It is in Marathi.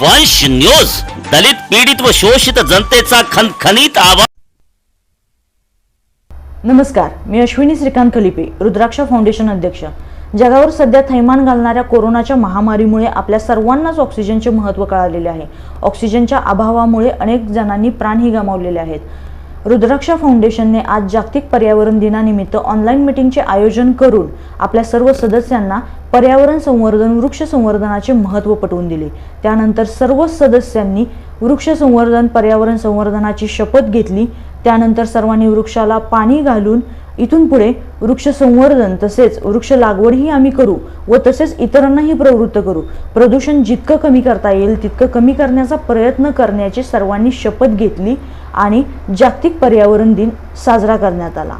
वंश न्यूज दलित पीडित व शोषित जनतेचा खनखनीत आवाज. नमस्कार मी अश्विनी श्रीकांत खलिपे रुद्राक्ष फाउंडेशन अध्यक्ष. जगावर सध्या थैमान घालणाऱ्या कोरोनाच्या महामारीमुळे आपल्या सर्वांनाच ऑक्सिजनचे महत्त्व कळालेले आहे. ऑक्सिजनच्या अभावामुळे अनेक जणांनी प्राणही गमावलेले आहेत. रुद्राक्ष फाउंडेशनने आज जागतिक पर्यावरण दिनानिमित्त ऑनलाईन मीटिंगचे आयोजन करून आपल्या सर्व सदस्यांना पर्यावरण संवर्धन वृक्ष संवर्धनाचे महत्त्व पटवून दिले. त्यानंतर सर्व सदस्यांनी वृक्ष संवर्धन पर्यावरण संवर्धनाची शपथ घेतली. त्यानंतर सर्वांनी वृक्षाला पाणी घालून इथून पुढे वृक्ष संवर्धन तसेच वृक्ष लागवडही आम्ही करू व तसेच इतरांनाही प्रवृत्त करू. प्रदूषण जितकं कमी करता येईल तितकं कमी करण्याचा प्रयत्न करण्याची सर्वांनी शपथ घेतली. आणि जागतिक पर्यावरण दिन साजरा करण्यात आला.